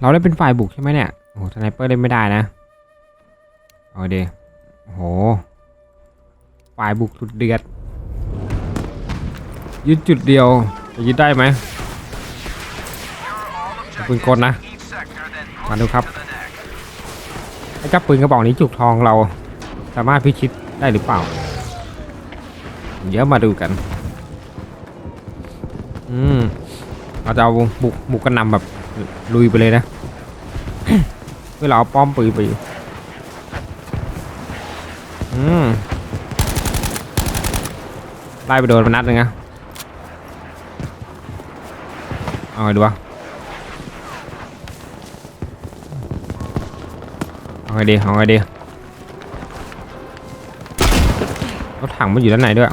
เราได้เป็นฝ่ายบุกใช่ไหมเนี่ยโอ้โหสไนเปอร์เล่นไม่ได้นะเอาดีโอ้โหฝ่ายบุกสุดเดือดยึดจุดเดียวจะยึดได้ไหมปืนกลนะมาดูครับไอ้เจ้าปืนกระบอกนี้จุกทองเราสามารถพิชิตได้หรือเปล่า เดี๋ยวมาดูกัน อืม เราจะเอาบุกบุกกระหนำแบบ ลุยไปเลยนะ เพื่อเราเอาป้อมปืนไปอยู่อืมไล่ไปโดนมันนัดหนึงนะเอาไงดีวะเอาไงดีเอาไงดีรถถังมันอยู่ด้านไหนด้วย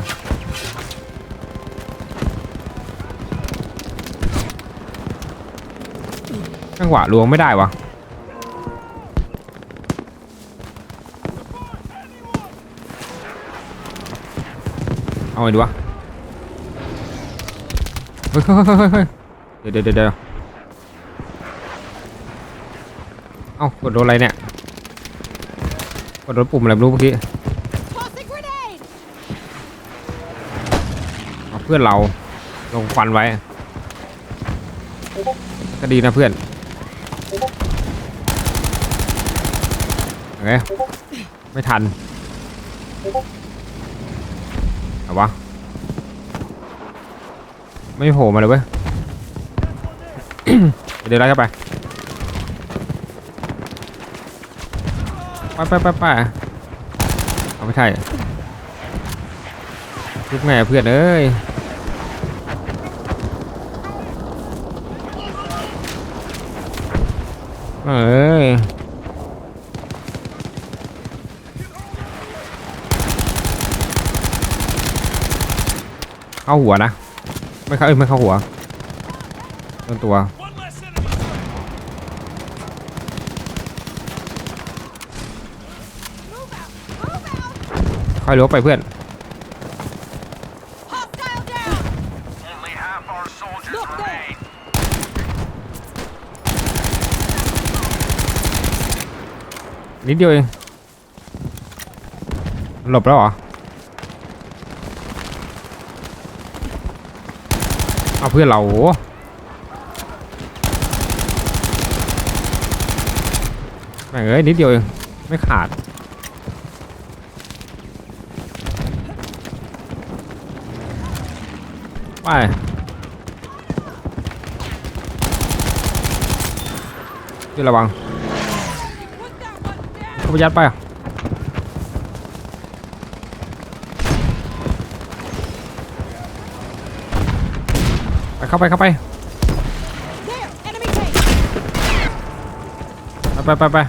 จังหวะลวงไม่ได้วะเอาไงดีวะเฮ้ยเฮ้ยเฮ้ยเฮ้ยเฮ้ยเดี๋ยวเดี๋ยวเดี๋ยวเดี๋ยวเอ้ากดโดนอะไรเนี่ยกดโดนปุ่มอะไรไม่รู้เมื่อกี้ Tossing grenade! เอาเพื่อนเราลงควันไว้ ก็ดีนะเพื่อน โอเคไม่ทันเอาวะ ไม่โผล่มาเลยเว้ย เดี๋ยวไล่เข้าไป ไปไปไปไปเอาไม่ใช่ลูกแม่เพื่อนเอ้ยเอ้ย เข้าหัวนะ ไม่เข้าเอ้ยไม่เข้าหัวต้นตัว ค่อยรู้ไปเพื่อน Only half our soldiers remain. นิดเดียวเอง หลบแล้วเหรอ เอาเพื่อนเราโหแม่งเอ้ยนิดเดียวเองไม่ขาดไปช่วยระวังเขาไปยัดไปอะ เข้าไปเข้าไปไปไปไป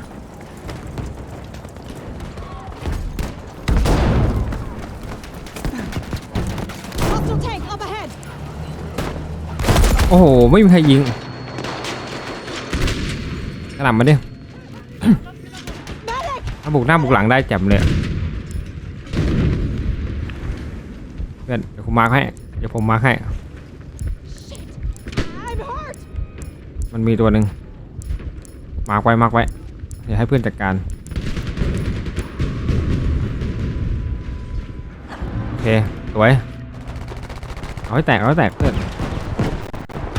โอ้โห ไม่มีใครยิงกระหน่ำมาดิถ้าบุกหน้าบุกหลังได้แจ่มเลยเพื่อนเดี๋ยวผมมาร์คให้ เดี๋ยวผมมาร์คให้ มันมีตัวหนึ่งมาร์คไว้มาร์คไว้ เดี๋ยวให้เพื่อนจัดการ โอเค สวย เอาให้แตก เอาให้แตกเพื่อน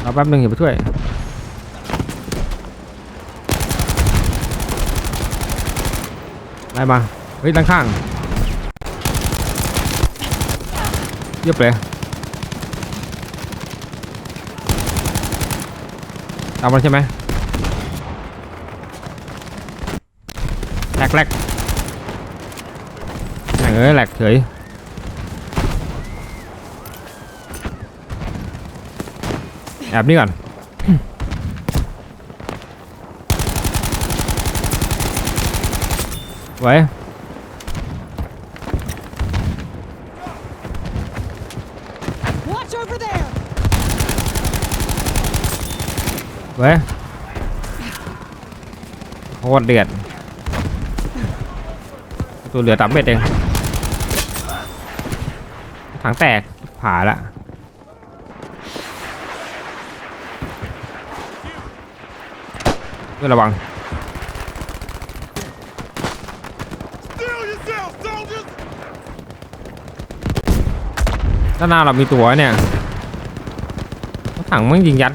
รอแป๊บหนึงอย่าไปช่วย ได้มา เฮ้ยด้านข้าง เยียบเลย ตามมันใช่ไหมแหลกแหลกแหลกเอ้ยแหลกเฉยแอบนี่ก่อนไว้ เว้ยโคตรเดือดตัวเหลือตับเบ็ดเองถังแตกผาละเพื่ระวังด้านหน้าเรามีตัวเนี่ยถังมันยิงยัด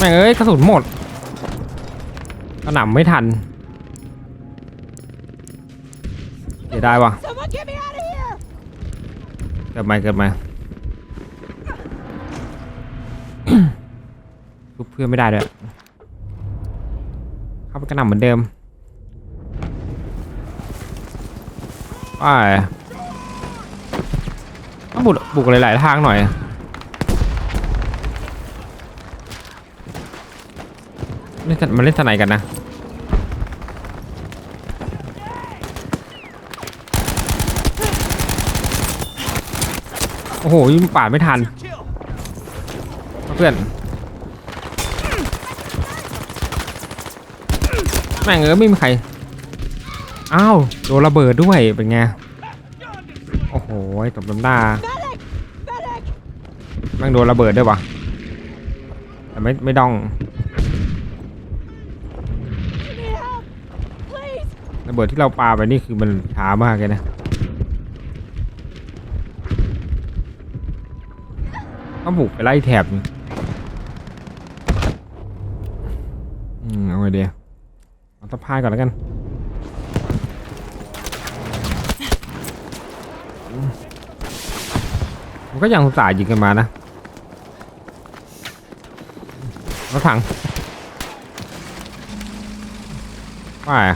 แม่งเอ้ยกระสุนหมดกระหน่ำไม่ทันเสียดายว่ะ Someone get me out of here! เกิดมาเกิดมาทุบเพื่อนไม่ได้ด้วยเข้าไปกระหน่ำเหมือนเดิมไปต้องบุกบุกหลายๆทางหน่อย เล่นสนมันเล่นสไนกันนะโอ้โหยิงปาดไม่ทัน เพื่อน แม่งเอ้ยไม่มีใคร อ้าวโดนระเบิดด้วยเป็นไง โอ้โหตบน้ำหน้าแม่งโดนระเบิดด้วยวะแต่ไม่ไม่ต้อง ระเบิดที่เราปาไปนี่คือมันช้ามากเลยนะต้องบุกไปไล่แถบอืมเอาไงดีอะเอาสะพายก่อนแล้วกันมันก็ยังสาห์ยิงกันมานะรถถังว่าไง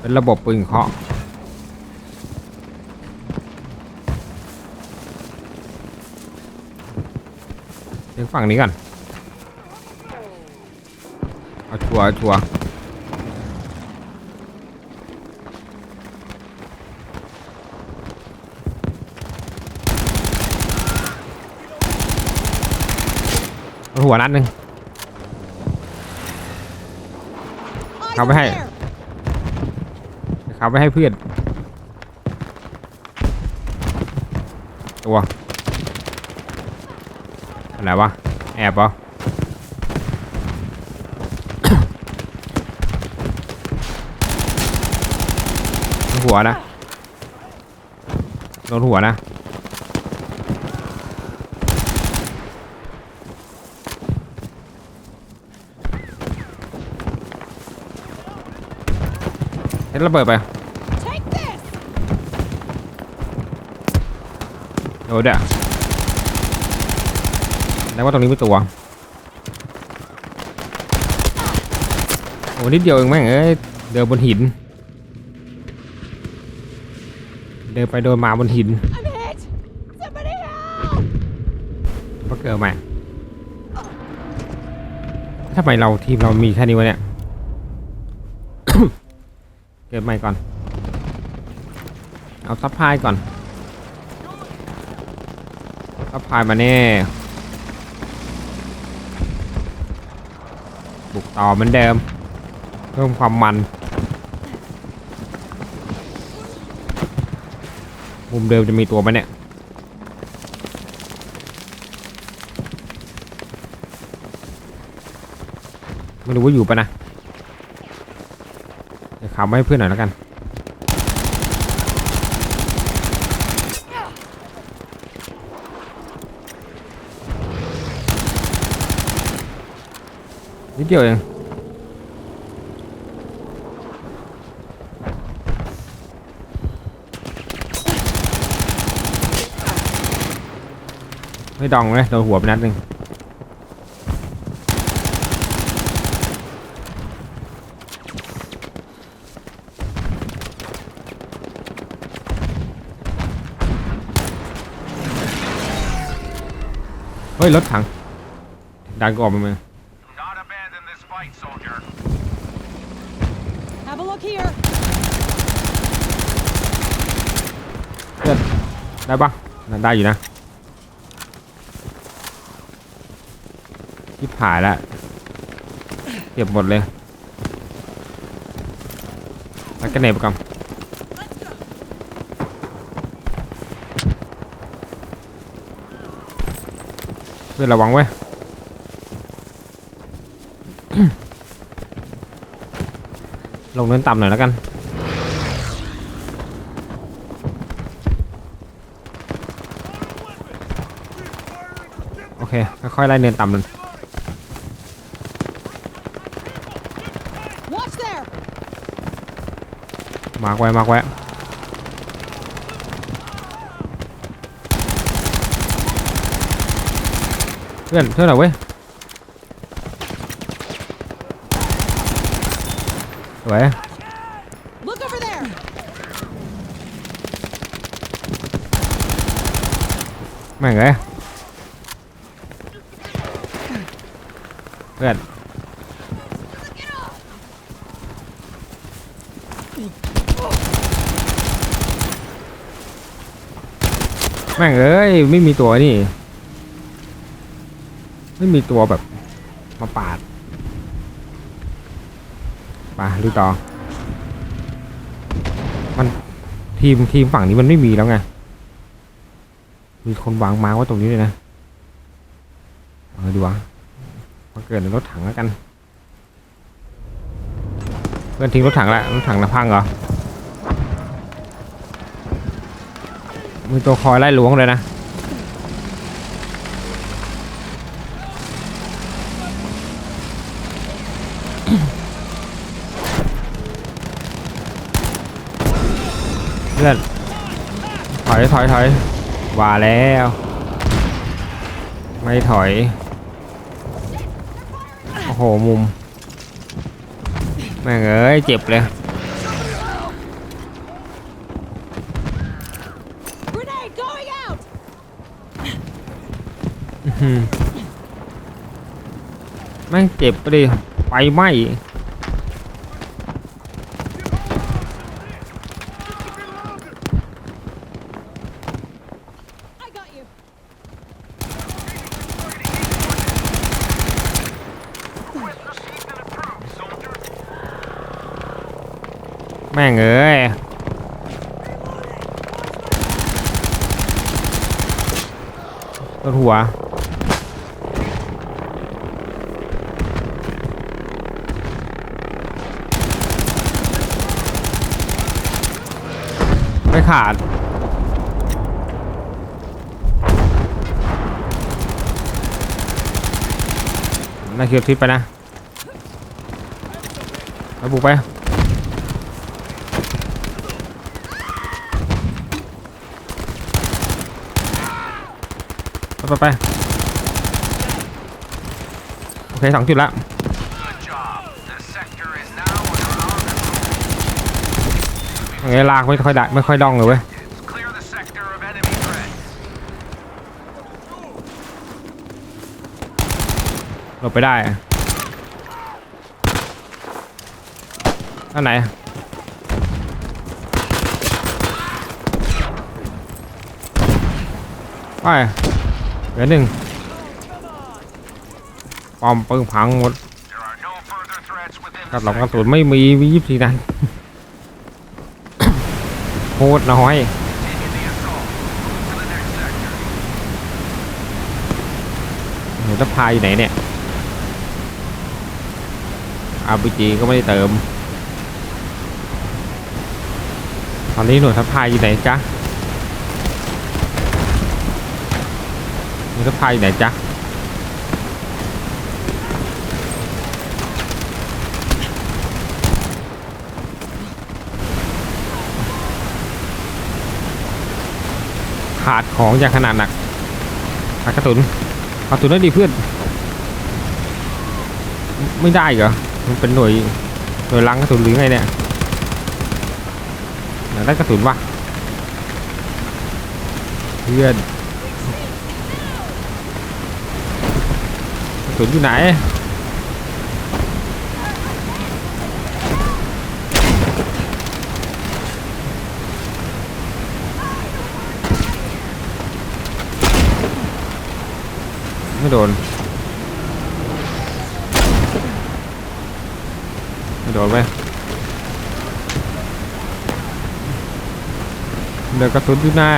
เป็นระบบปืนเคาะเดี๋ยวฝั่งนี้ก่อนเอาชัวร์เอาชัวร์เอาหัวนัดหนึ่ง Eyes How over about- there! เดี๋ยว เอาไปให้เพื่อนตัวอะไรวะ แอบปะหัวนะโดนหัวนะ นระเบิดไป Take this! โดนอะแล้วว่าตรงนี้ไม่ตัว โอ้นิดเดียวเองแม่งเอ้ย เดินบนหิน เดินไปโดนมาบนหิน I'm hit! Somebody help! ก็เกิดใหม่ทำไมเราทีมเรามีแค่นี้วะเนี่ย เกิดใหม่ก่อน เอาซัพพลายก่อนซัพพลายมาแน่บุกต่อเหมือนเดิม เพิ่มความมัน มุมเดิมจะมีตัวไหมเนี่ยไม่รู้ว่าอยู่ปะนะ เดี๋ยวข่าวมาให้เพื่อนหน่อยแล้วกันนิดเดียวเองไม่ดองเลยโดนหัวไปนัดหนึ่ง เฮ้ย รถถัง ดันกูออกมาเมืองเพื่ได้ปะนั่ได้อยู่นะที่ผ่ายละเก็บหมดเลยไปกันไหนประกำ พื่อนระวังไว้ยลงเนินต่ำหน่อยแล้วกันโอเคค่อยๆไล่เนินต่ำเลย Watch there. มาร์กไว้มาร์กไว้ เพื่อนเพื่อนหน่อยเว้ยสวย Look over there. แม่งเลยเพื่อนแม่งเอ้ยไม่มีตัวนี่ ไม่มีตัวแบบมาปาดไปดูต่อ มันทีมทีมฝั่งนี้มันไม่มีแล้วไง มีคนวางมาไว้ตรงนี้เลยนะเอาดูวะมาเกิดในรถถังแล้วกัน เพื่อนทิ้งรถถังแล้วรถถังนะพังเหรอมีตัวคอยไล่ล้วงเลยนะ พื่อน ถอยถอยถอยว่าแล้ว ไม่ถอย โอ้โห มุม แม่งเอ้ย เจ็บเลย Grenade going out. อื้อหือแม่งเจ็บไปดิไฟไหม้ ม่งเอ้ยต้นหัวไม่ขาดน่าเคียวทิศไปนะไปบุกไป ไปไปโอเคสองจุดละเคลากไม่ค่อยได้ไม่ค่อยดองเลยเว้ยหลบไปได้อันไหนไป เหลือหนึ่งปอมปึ้งพังหมดกระ the หล่ำกระสุนไม่มีมียี่สิบสี่นัดโคตรน้อยหนูจะพายอยู่ไหนเนี่ยอาร์พีจีก็ไม่ได้เติม ตอนนี้หน่วยทัพพายอยู่ไหนจ๊ะ หน่วยทัพายไหนจ๊ะขาดของอย่างขนาดหนักขาดกระสุนกระสุนได้ดีเพื่อน ไม่ได้เหรอ มันเป็นหน่วยหน่วยลังกระสุนหรือไงเนี่ยได้กระสุนวะเพื่อนกระ สุนอยู่ไหน ไม่โดน ไม่โดนไหมเหลือกระสุนอยู่หน้า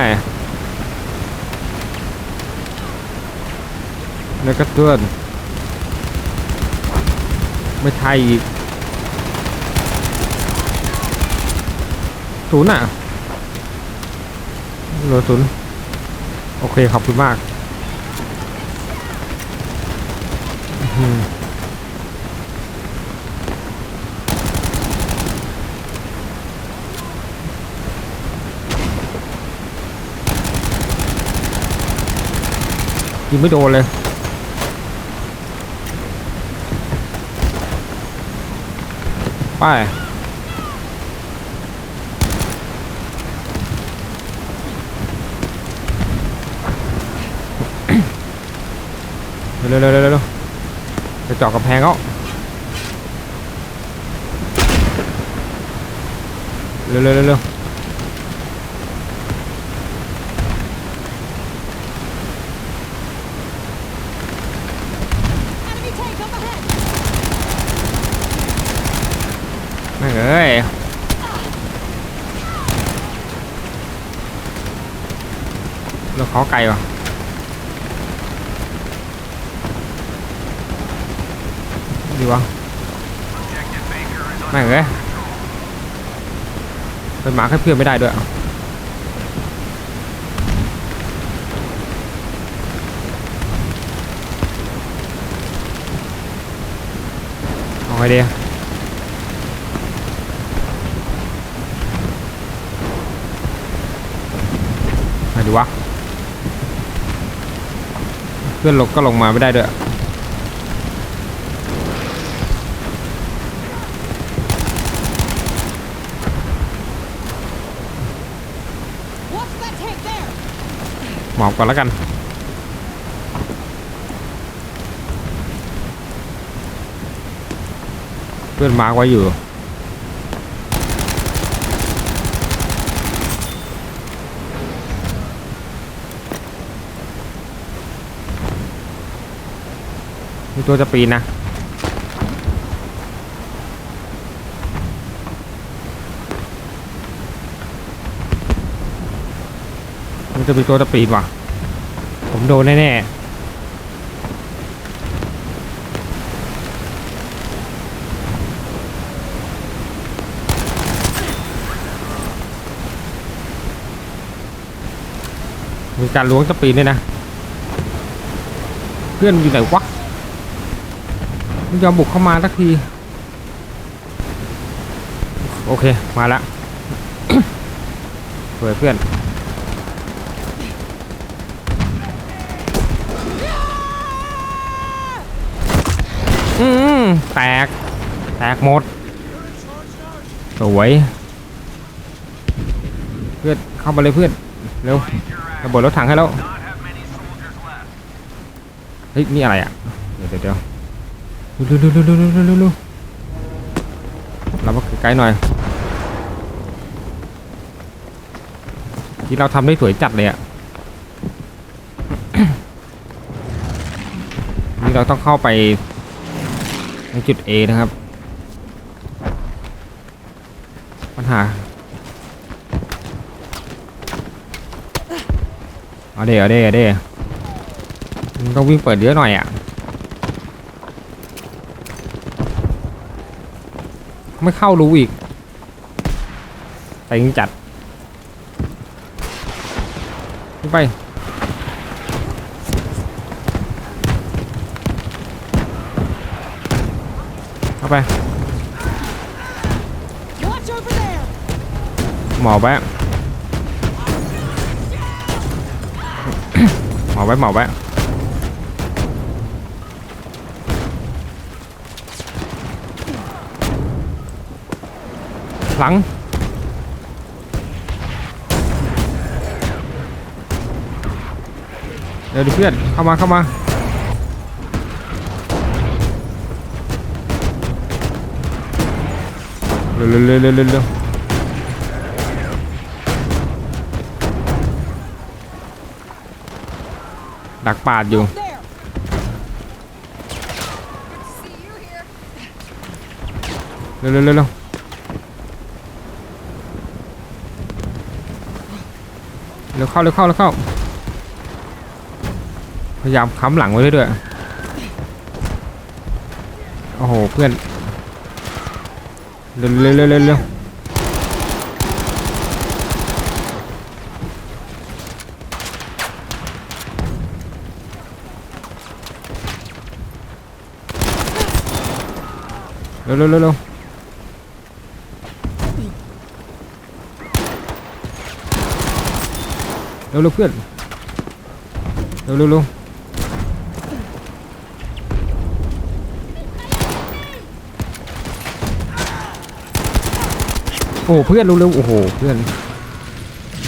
เหลือกระสุน ไม่ไทยอีกศูนย์อะเหลศูนย์โอเค ขอบคุณมากยิงไม่โดนเลย ไปเร็วเร็วเร็วเร็วเร็วไปเจาะกำแพงเขาเร็วเร็วเร็วเร็ว Enemy tank up ahead. แม่งเอ้ย เราไก่ว่ะดีวะ Objective Baker is แม่เอ้ยเป็นหมาแค่เพื่อนไม่ได้ด้วยเอาไงดีไงดีวะ พื่อนลงก็ลงมาไม่ได้ด้วย Watch that tank there. หมอบก่อนแล้วกันเพื่อนมาร์กไว้อยู่ ตัวจะปีนนะมันจะมีตัวจะปีนว่ะ ผมโดนแน่ๆมีการล้วงจะปีนด้วยนะ เพื่อนอยู่ไหนวะ มันยอมบุกเข้ามาสักที โอเค มาแล้วเพื่อนเพื่อนอืมแตก แตกหมด สวย เพื่อน เข้ามาเลยเพื่อน เร็วระเบิดรถถังให้แล้ว เฮ้ย นี่อะไรอะ เดี๋ยวเดี๋ยว ดูดูดูดูดูดูดูรับใกล้หน่อยที่เราทำได้สวยจัดเลยอะนี่เราต้องเข้าไปในจุด A นะครับ ปัญหาเอเดี๋ยวเดี๋ยวเดี๋ยวต้องวิ่งเปิดเยอะหน่อยอะ ไม่เข้ารู้อีกแต่ยิงจัดไปเข้าไปหมอบไว้หมอบไว้หมอบไว้ หลัง เดี๋ยวดิเพื่อน เข้ามาเข้ามาเร็วเร็วเร็วเร็วเร็วเร็วดักปาดอยู่เร็วเร็วเร็วเร็ว เร็วเข้าเร็วเข้าเร็วเข้า พยายามค้ำหลังไว้ด้วยโอ้โหเพื่อน เร็วเร็วเร็วเร็วเร็วเร็วเร็ว เร็วเร็วเพื่อน เร็วเร็วเร็วโอ้เพื่อนเร็วเร็วโอ้โหเพื่อน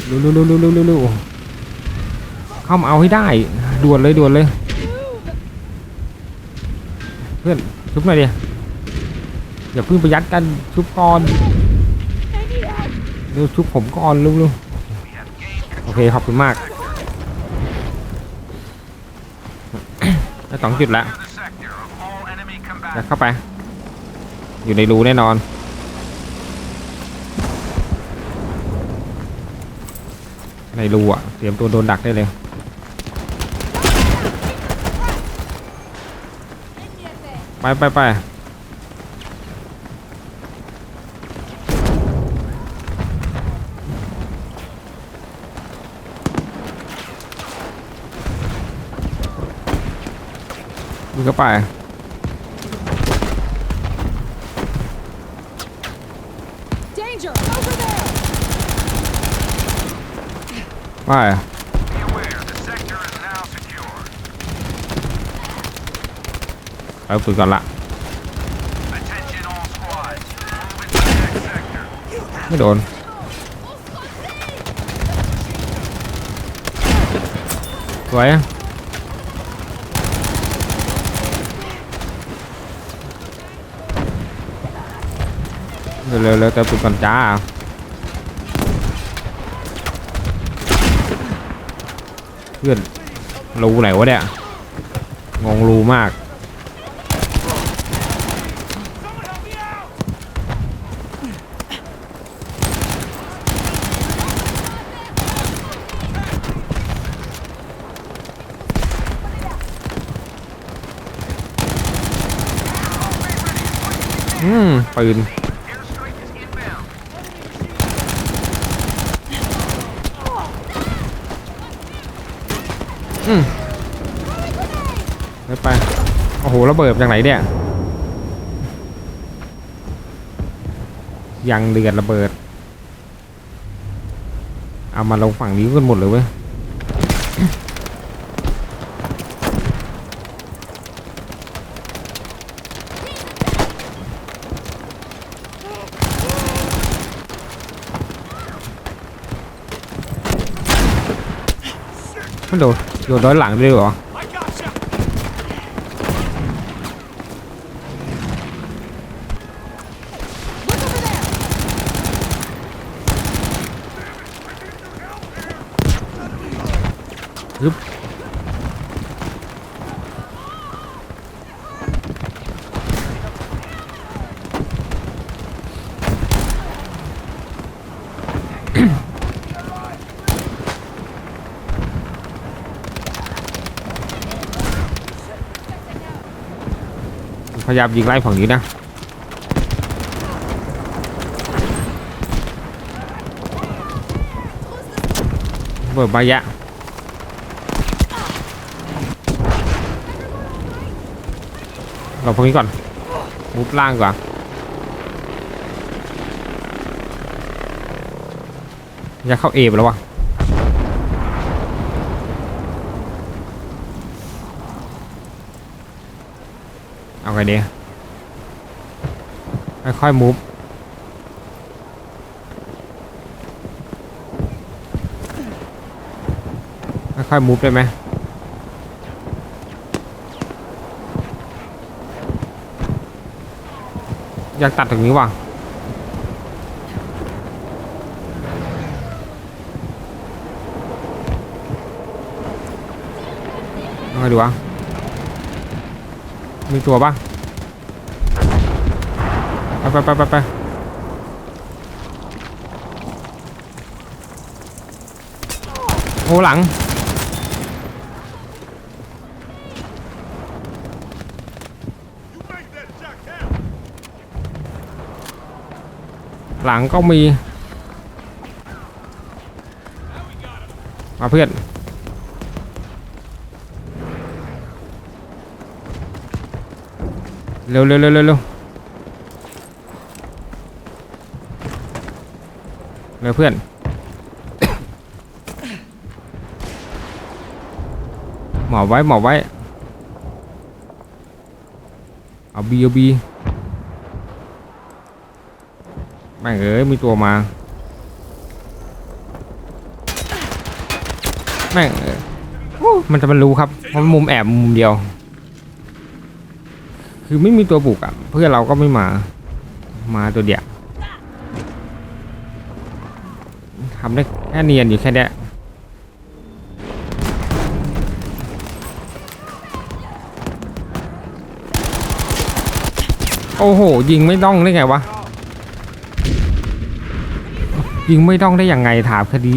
เร็วเร็วเร็วเร็วเร็วเร็วเข้ามาเอาให้ได้ด่วนเลยด่วนเลย เพื่อนชุบหน่อยดิอย่าเพิ่งไปยัดกันชุบก่อนเร็วชุบผมก่อนเร็วเร็ว We have gained โอเค ขอบคุณมาก ได้สองจุดแล้วเข้าไป อยู่ในรูแน่นอน ในรูอะ เตรียมตัวโดนดักได้เลยไปไปไป có phải? phải. Vai. Đấy, tôi gần lại Mới đồn Vậy á เร็วเร็วเติมปืนก่อนจ้าเพื่อนรูไหนวะเนี่ยงงรูมากอืมปืน ไปไป โอ้โหระเบิดจากไหนเนี่ย ยังเดือดระเบิด เอามาลงฝั่งนี้กันหมดเลยเว้ยมันโดน โดนร้อยหลังด้วยเหรอ พยายามยิงไล่ฝั่งนี้นะเบิดใบยะเราพวกนี้ก่อนมุดล่างก่อนอยาเข้าเอไปแล้ววะเอา ไงดีค่อยๆมูฟค่อยๆมูฟได้ไหมอยากตัดตรงนี้ว่ะเอาไงดูวะ มีตัวปะไปไปไปไปไปหลัง หลังก็มี มาเพื่อน เร็วเร็วเร็วเร็วเร็วเร็วเพื่อน หมอบไว้หมอบไว้ เอาบีเอาบีแม่งเอ้ยมีตัวมา แม่งเอ้ยโอ้มันจะมันรู้ครับเพราะมุมแอบมุมเดียว คือไม่มีตัวบุกอะ เพื่อเราก็ไม่มา มาตัวเดียวทำได้แค่เนียนอยู่แค่เนี้ยโอ้โห ยิงไม่ต้องได้ไงวะ ยิงไม่ต้องได้ยังไงถามคดี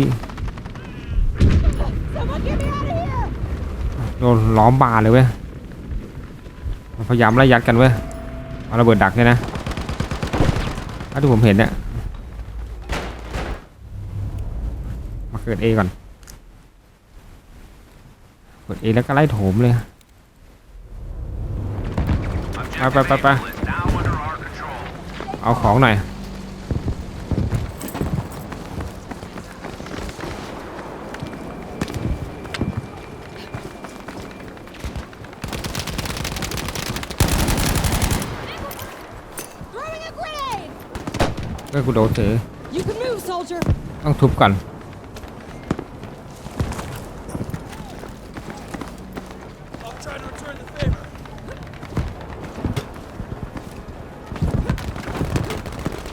โดนล้อมบาเลยเว้ย พยายามไล่ยัดกันเว้ยเอาระเบิดดักเนี่ยนะถ้าที่ผมเห็นเนี่ยมาเกิดเอก่อนเปิดเอแล้วก็ไล่โถมเลยไปไปไปไปเอาของหน่อย พื่อนกูโดนเจอ You can move, soldier! ต้องทุบก่อน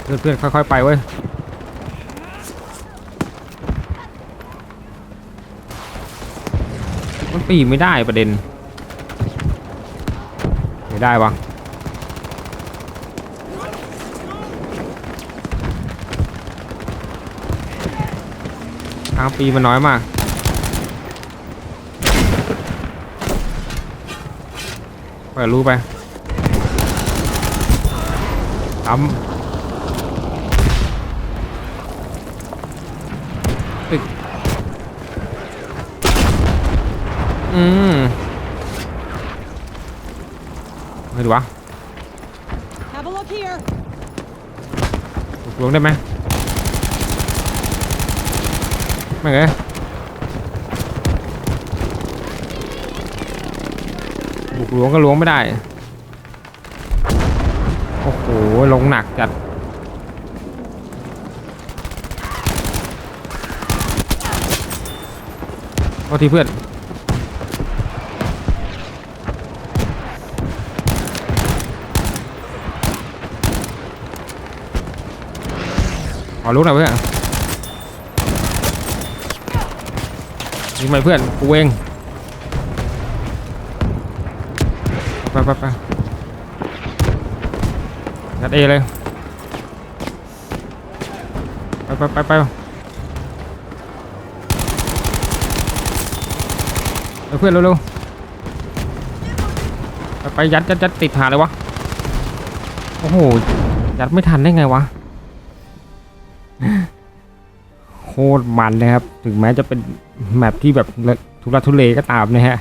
เพื่อนเพื่อนค่อยๆไปเว้ย มันปีนไม่ได้ประเด็นไม่ได้วะ ทางปีนมันน้อยมากเปิดรูไปทำตึกอืมไม่ดูวะ Have a look here! บุกลวงได้ไหมไม่เอ้ยบุกหลวงก็หลวงไม่ได้ โอ้โห ลงหนักจัดโทษทีเพื่อนขอรู้หน่อยเพื่อน ยิงไปเพื่อนกูเองไปไปไปยัดเอเลยไปไปไปไปเพื่อนเร็วๆไปยัดยัดยัดติดหาเลยวะ โอ้โห ยัดไม่ทันได้ไงวะ โคตรมันเลยครับ ถึงแม้จะเป็นแมปที่แบบทุรักทุเลก็ตามนะฮะ